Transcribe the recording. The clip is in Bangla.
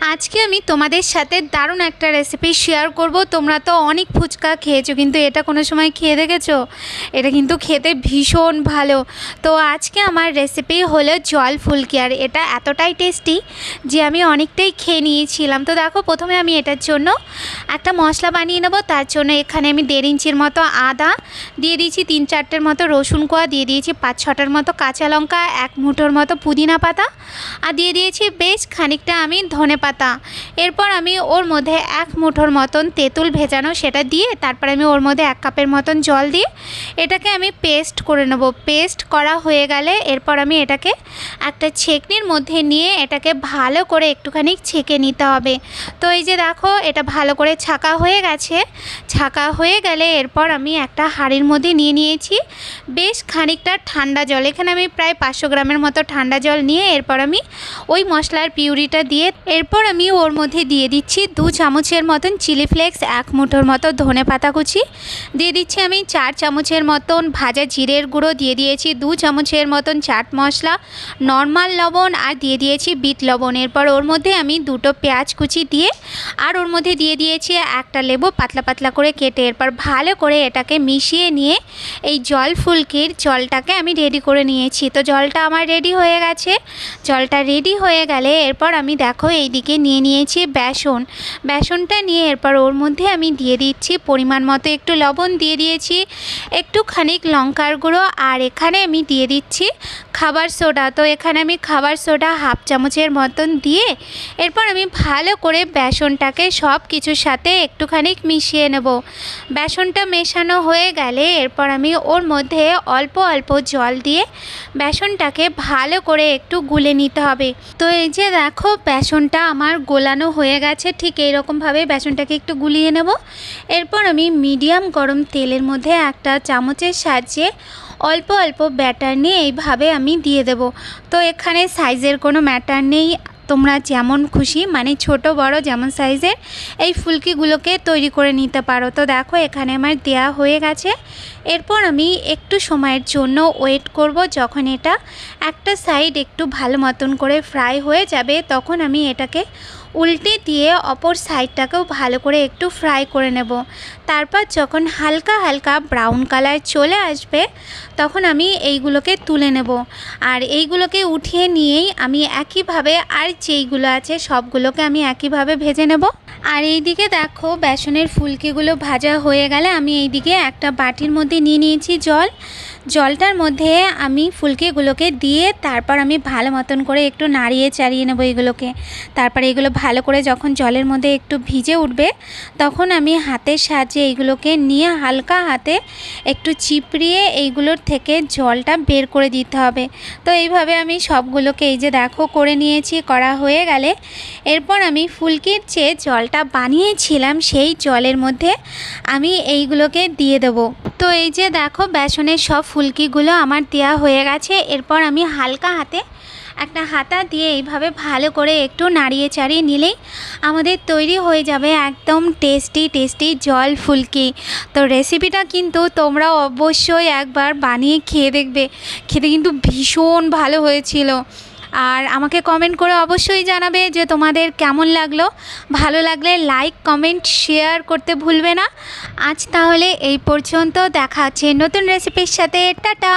আজকে আমি তোমাদের সাথে দারুণ একটা রেসিপি শেয়ার করব। তোমরা তো অনেক ফুচকা খেয়েছো, কিন্তু এটা কোনো সময় খেয়ে দেখেছ? এটা কিন্তু খেতে ভীষণ ভালো। তো আজকে আমার রেসিপি হলো জল ফুলকি, আর এটা এতটাই টেস্টি যে আমি অনেকটাই খেয়ে নিয়েছিলাম। তো দেখো, প্রথমে আমি এটার জন্য একটা মশলা বানিয়ে নেব। তার জন্য এখানে আমি দেড় ইঞ্চির মতো আদা দিয়ে দিয়েছি, তিন চারটের মতো রসুন কোয়া দিয়ে দিয়েছি, পাঁচ ছটার মতো কাঁচা লঙ্কা, এক মুঠোর মতো পুদিনা পাতা। আর দিয়ে দিয়েছি বেশ খানিকটা আমি ধনে পাতা। এরপর আমি ওর মধ্যে এক মুঠোর মতন তেঁতুল ভেজানো সেটা দিয়ে, তারপর আমি ওর মধ্যে এক কাপের মতন জল দিয়ে এটাকে আমি পেস্ট করে নেব। পেস্ট করা হয়ে গেলে এরপর আমি এটাকে একটা ছেকনির মধ্যে নিয়ে এটাকে ভালো করে একটুখানি ছেঁকে নিতে হবে। তো এই যে দেখো, এটা ভালো করে ছাকা হয়ে গেছে। ছাকা হয়ে গেলে এরপর আমি একটা হাঁড়ির মধ্যে নিয়ে নিয়েছি। বেশ খানিকটা ঠান্ডা জল। এখানে আমি প্রায় পাঁচশো গ্রামের মতো ঠান্ডা জল নিয়ে এরপর আমি ওই মশলার পিউরিটা দিয়ে, এরপর আমি ওর মধ্যে দিয়ে দিচ্ছি দু চামচের মতন চিলি ফ্লেক্স, এক মুঠোর মতো ধনে পাতা কুচি। দিয়ে দিচ্ছি আমি চার চামচের মতন ভাজা জিরের গুঁড়ো, দিয়ে দিয়েছি দু চামচের মতন চাট মশলা, নর্মাল লবণ আর দিয়ে দিয়েছি বিট লবণ। এরপর ওর মধ্যে আমি দুটো পেঁয়াজ কুচি দিয়ে আর ওর মধ্যে দিয়ে দিয়েছি একটা লেবু পাতলা পাতলা করে কেটে। এরপর ভালো করে এটাকে মিশিয়ে নিয়ে এই জল ফুলকির জলটাকে আমি রেডি করে নিয়েছি। তো জলটা আমার রেডি হয়ে গেছে। জলটা রেডি হয়ে গেলে এরপর আমি দেখো এইদিকে নিয়ে নিয়েছি বেসন। বেসনটা নিয়ে এরপর ওর মধ্যে আমি দিয়ে দিচ্ছি পরিমাণ মতো একটু লবণ দিয়ে দিয়েছি একটু খানিক লঙ্কার গুঁড়ো, আর এখানে আমি দিয়ে দিচ্ছি খাবার সোডা। তো এখানে আমি খাবার সোডা হাফ চামচের মতন দিয়ে এরপর আমি ভালো করে বেসনটাকে সব কিছুর সাথে একটুখানি মিশিয়ে নেব। বেসনটা মেশানো হয়ে গেলে এরপর আমি ওর মধ্যে অল্প অল্প জল দিয়ে বেসনটাকে ভালো করে একটু গুলে নিতে হবে। তো এই যে দেখো বেসনটা আমার গোলানো হয়ে গেছে, ঠিক এইরকমভাবে বেসনটাকে একটু গুলিয়ে নেব। এরপর আমি মিডিয়াম গরম তেলের মধ্যে একটা চামচের সাহায্যে অল্প অল্প ব্যাটার নিয়ে এইভাবে আমি দিয়ে দেব। তো এখানে সাইজের কোনো ম্যাটার নেই। তোমরা যেমন খুশি মানে ছোট, বড়, যেমন সাইজের এই ফুলকিগুলোকে তৈরি করে নিতে পারো। তো দেখো, এখানে আমার দেয়া হয়ে গেছে। এরপর আমি একটু সময়ের জন্য ওয়েট করব। যখন এটা একটা সাইড একটু ভালো মতন করে ফ্রাই হয়ে যাবে, তখন আমি এটাকে উল্টে দিয়ে অপর সাইডটাকেও ভালো করে একটু ফ্রাই করে নেব। তারপর যখন হালকা হালকা ব্রাউন কালার চলে আসবে, তখন আমি এইগুলোকে তুলে নেব। আর এইগুলোকে উঠিয়ে নিয়েই আমি একইভাবে আর যেইগুলো আছে, সবগুলোকে আমি একইভাবে ভেজে নেব। আর এই দিকে দেখো, বেসনের ফুলকিগুলো ভাজা হয়ে গেলে আমি এই দিকে একটা বাটির মধ্যে নিয়ে নিয়েছি জল। জলটার মধ্যে আমি ফুলকিগুলোকে দিয়ে তারপর আমি ভালো মতন করে একটু নাড়িয়ে চাড়িয়ে নেব এগুলোকে। তারপর এগুলো ভালো করে যখন জলের মধ্যে একটু ভিজে উঠবে, তখন আমি হাতের সাহায্যে এইগুলোকে নিয়ে হালকা হাতে একটু চিপড়িয়ে এইগুলোর থেকে জলটা বের করে দিতে হবে। তো এইভাবে আমি সবগুলোকে এই যে দেখো করে নিয়েছি, করা হয়ে গেলে এরপর আমি ফুলকির চেয়ে জলটা বানিয়েছিলাম সেই জলের মধ্যে আমি এইগুলোকে দিয়ে দেবো। তো এই যে দেখো, বেসনের সব ফুলকিগুলো আমার দেওয়া হয়ে গেছে। এরপর আমি হালকা হাতে একটা হাতা দিয়ে এইভাবে ভালো করে একটু নাড়িয়ে চাড়িয়ে নিলেই আমাদের তৈরি হয়ে যাবে একদম টেস্টি টেস্টি জল ফুলকি। তো রেসিপিটা কিন্তু তোমরা অবশ্যই একবার বানিয়ে খেয়ে দেখবে। খেতে কিন্তু ভীষণ ভালো হয়েছিল। আর আমাকে কমেন্ট করে অবশ্যই জানাবে যে তোমাদের কেমন লাগল। ভালো লাগলে লাইক কমেন্ট শেয়ার করতে ভুলবে না। আজ তাহলে এই পর্যন্ত। দেখা হচ্ছে নতুন রেসিপির সাথে। টাটা!